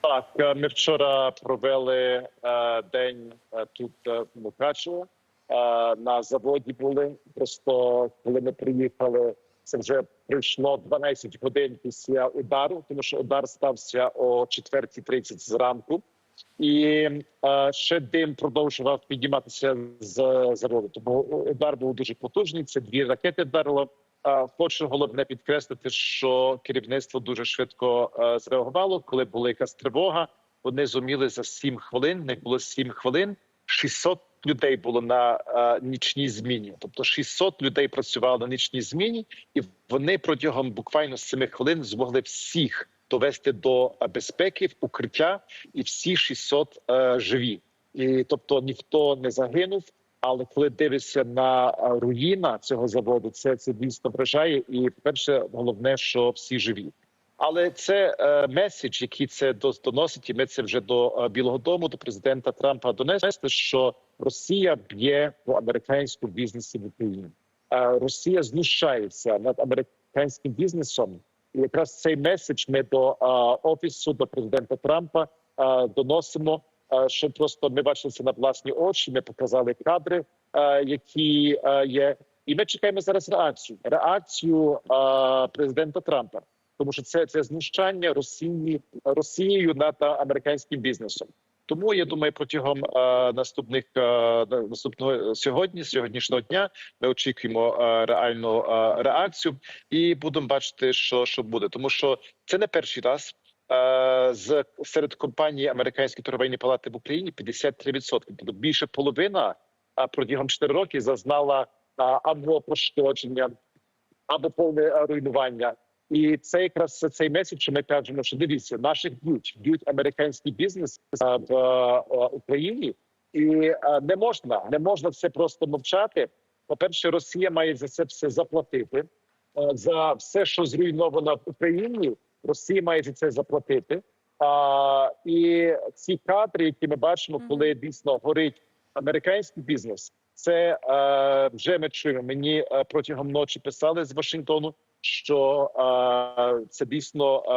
Так, е, ми вчора провели е, день е, тут в Мукачево. На заводі були. Просто коли ми приїхали, це вже пройшло 12 годин після удару, тому що удар стався о 4.30 зранку. І ще дим продовжував підніматися з заводу. Тому удар був дуже потужний. Це дві ракети вдарило. Хочу головне підкреслити, що керівництво дуже швидко е, зреагувало. Коли була якась тривога, вони зуміли за 7 хвилин. Не було 7 хвилин. 600 людей було на е, нічній зміні. Тобто 600 людей працювали на нічній зміні, і вони протягом буквально 7 хвилин змогли всіх довести до е, безпеки в укриття, і всі 600 е, живі. І тобто ніхто не загинув. Але коли дивишся на руїна цього заводу, це це дійсно вражає. І перше, головне, що всі живі. Але це е, меседж, який це доносить, і ми це вже до е, Білого Дому, до президента Трампа донесли, що Росія б'є по американському бізнесі в Україні. Е, Росія знущається над американським бізнесом. І якраз цей меседж ми до е, офісу до президента Трампа е, доносимо. Е, Що просто ми бачили це на власні очі. Ми показали кадри, е, які е, є, і ми чекаємо зараз реакцію. Реакцію президента Трампа тому що це, це знущання Росії Росією над американським бізнесом. Тому я думаю, протягом наступних наступного сьогодні, сьогоднішнього дня, ми очікуємо реальну реакцію і будемо бачити, що, що буде, тому що це не перший раз. Е, З серед компаній американської торговельної палати в Україні 53%. Тобто більше половина протягом 4 роки зазнала або пошкодження, або повне е, руйнування. І це якраз цей меседж, що ми кажемо, що дивіться, наших б'ють, б'ють американський бізнес в Україні, і не можна, не можна все просто мовчати. По перше, Росія має за це все заплатити за все, що зруйновано в Україні. Росія має за це заплатити. А, і ці кадри, які ми бачимо, коли дійсно горить американський бізнес, це е, вже ми чуємо. Мені е, протягом ночі писали з Вашингтону, що е, це дійсно е,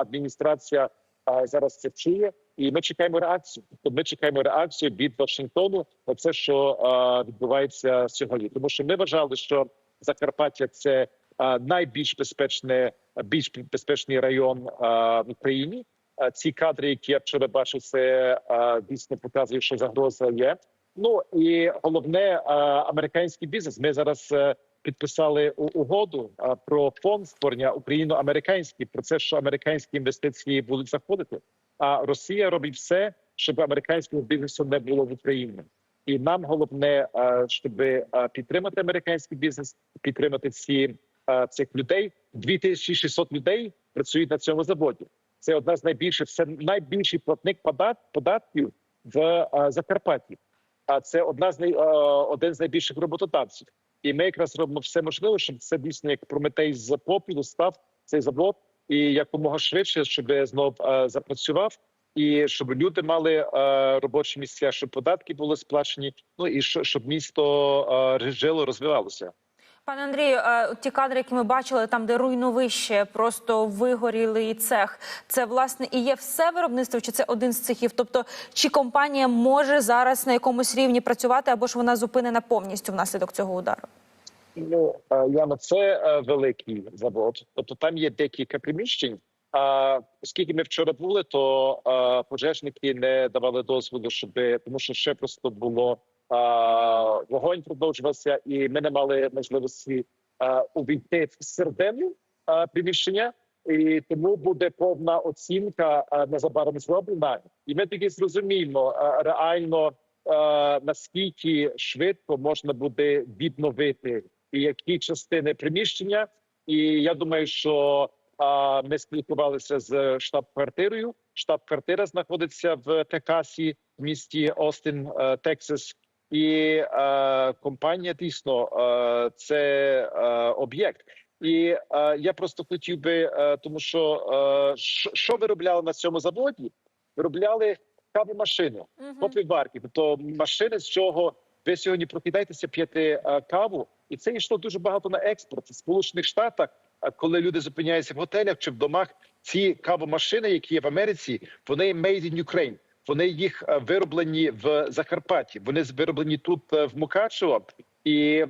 адміністрація е, зараз це чує, і ми чекаємо реакцію. Тобто ми чекаємо реакцію від Вашингтону на це, що е, відбувається сьогодні. Тому що ми вважали, що Закарпаття це е, найбільш безпечне, більш безпечний район е, в Україні. Е, Ці кадри, які я вчора бачив, це е, дійсно показує, що загроза є. Ну і головне, е, американський бізнес. Ми зараз е, підписали угоду е, про фонд створення україно-американський про це, що американські інвестиції будуть заходити. А Росія робить все, щоб американського бізнесу не було в Україні. І нам головне, е, щоб е, підтримати американський бізнес, підтримати ці е, цих людей. 2600 людей працюють на цьому заводі. Це одна з найбільших, це найбільший платник податків в е, Закарпатті. А це одна з най, е, один з найбільших роботодавців. І ми якраз робимо все можливе, щоб це дійсно як прометей з попілу став цей завод і якомога швидше, щоб знов е, запрацював, і щоб люди мали е, робочі місця, щоб податки були сплачені. Ну і що- щоб місто е, жило, розвивалося. Пане Андрію, е, ті кадри, які ми бачили, там, де руйновище, просто вигорілий цех, це власне і є все виробництво, чи це один з цехів? Тобто, чи компанія може зараз на якомусь рівні працювати, або ж вона зупинена повністю внаслідок цього удару? Ну е, Яна, це е, великий завод. Тобто там є декілька приміщень. А оскільки ми вчора були, то пожежники не давали дозволу, щоб тому, що ще просто було вогонь продовжувався, і ми не мали можливості увійти в середину приміщення. І тому буде повна оцінка незабаром зроблена, і ми тоді зрозуміємо реально наскільки швидко можна буде відновити і які частини приміщення. І я думаю, що ми спілкувалися з штаб-квартирою. Штаб-квартира знаходиться в Техасі, в місті Остин, е, Тексас. І е, компанія дійсно е, це е, об'єкт. І е, я просто хотів би, е, тому що е, що, виробляли на цьому заводі? Виробляли каву машину кофеварки, тобто машини, з чого ви сьогодні прокидаєтеся п'яти е, каву, і це йшло дуже багато на експорт в Сполучених Штатах. А коли люди зупиняються в готелях чи в домах, ці кавомашини, які є в Америці, вони made in Ukraine. Вони їх е, вироблені в Закарпатті. Вони вироблені тут е, в Мукачево, і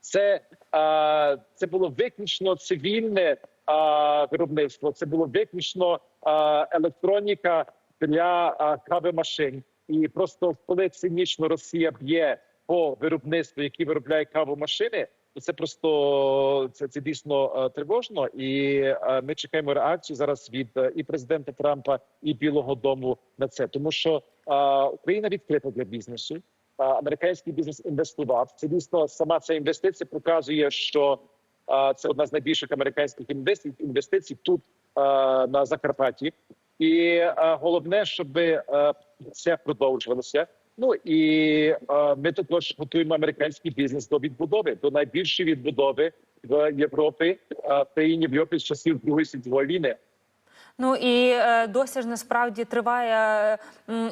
це, а, це було виключно цивільне а, виробництво. Це було виключно а, електроніка для а, кавомашин. І просто коли цинічно Росія б'є по виробництву, які виробляє кавомашини, то це просто це, це дійсно е, тривожно. І е, ми чекаємо реакцію зараз від е, і президента Трампа, і Білого Дому на це, тому що Україна відкрита для бізнесу. Американський бізнес інвестував. Це дійсно сама ця інвестиція показує, що це одна з найбільших американських інвестицій, інвестицій тут на Закарпатті. І головне, щоб це продовжувалося. Ну і е, ми також готуємо американський бізнес до відбудови, до найбільшої відбудови в Європі, е, в країні в Європі з часів Другої світової війни. Ну і е, досі ж насправді триває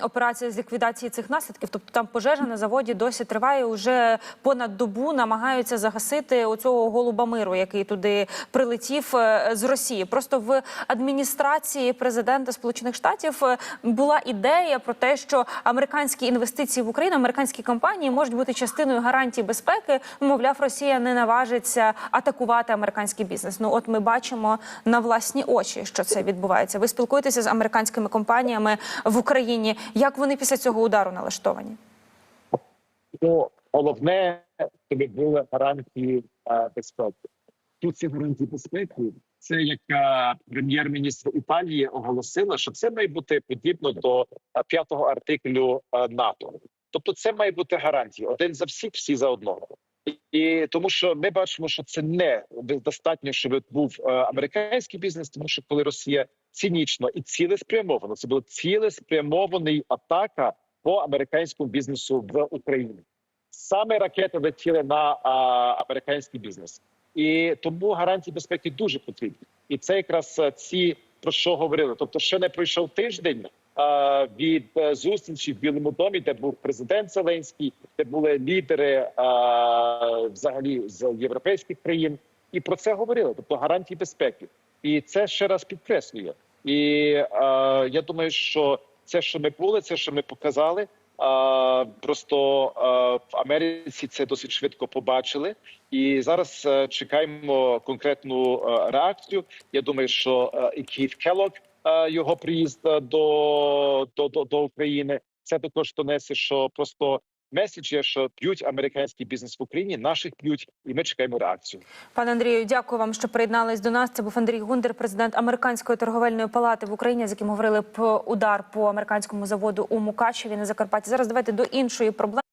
операція з ліквідації цих наслідків. Тобто там пожежа на заводі досі триває уже понад добу. Намагаються загасити оцього голуба миру, який туди прилетів е, з Росії. Просто в адміністрації президента Сполучених Штатів е, була ідея про те, що американські інвестиції в Україну, американські компанії можуть бути частиною гарантій безпеки. Мовляв, Росія не наважиться атакувати американський бізнес. Ну от ми бачимо на власні очі, що це відбувається. Ви спілкуєтеся з американськими компаніями в Україні. Як вони після цього удару налаштовані? Ну, головне, щоб були гарантії е, безпеки. Тут ці гарантії безпеки. Це яка прем'єр-міністр Італії оголосила, що це має бути подібно до е, п'ятого артиклю е, НАТО. Тобто, це має бути гарантії один за всіх, всі за одного. І тому, що ми бачимо, що це не достатньо, щоб був е, американський бізнес, тому що коли Росія цинічно і цілеспрямовано, це була цілеспрямований атака по американському бізнесу в Україні. Саме ракети летіли на а, американський бізнес, і тому гарантії безпеки дуже потрібні. І це якраз е, ці про що говорили. Тобто, ще не пройшов тиждень а, від е, зустрічі в Білому домі, де був президент Зеленський, де були лідери а, взагалі з європейських країн, і про це говорили. Тобто гарантії безпеки, і це ще раз підкреслює. І е, я думаю, що це, що ми були, це що ми показали. Е, просто е, в Америці це досить швидко побачили, і зараз е, чекаємо конкретну е, реакцію. Я думаю, що е, і Кіт Келлог, е, його приїзд до, до, до, до України, це також донесе, що просто меседж є, що п'ють американський бізнес в Україні, наших п'ють, і ми чекаємо реакцію. Пане Андрію, дякую вам, що приєднались до нас. Це був Андрій Гундер, президент американської торговельної палати в Україні, з яким говорили про удар по американському заводу у Мукачеві на Закарпатті. Зараз давайте до іншої проблеми.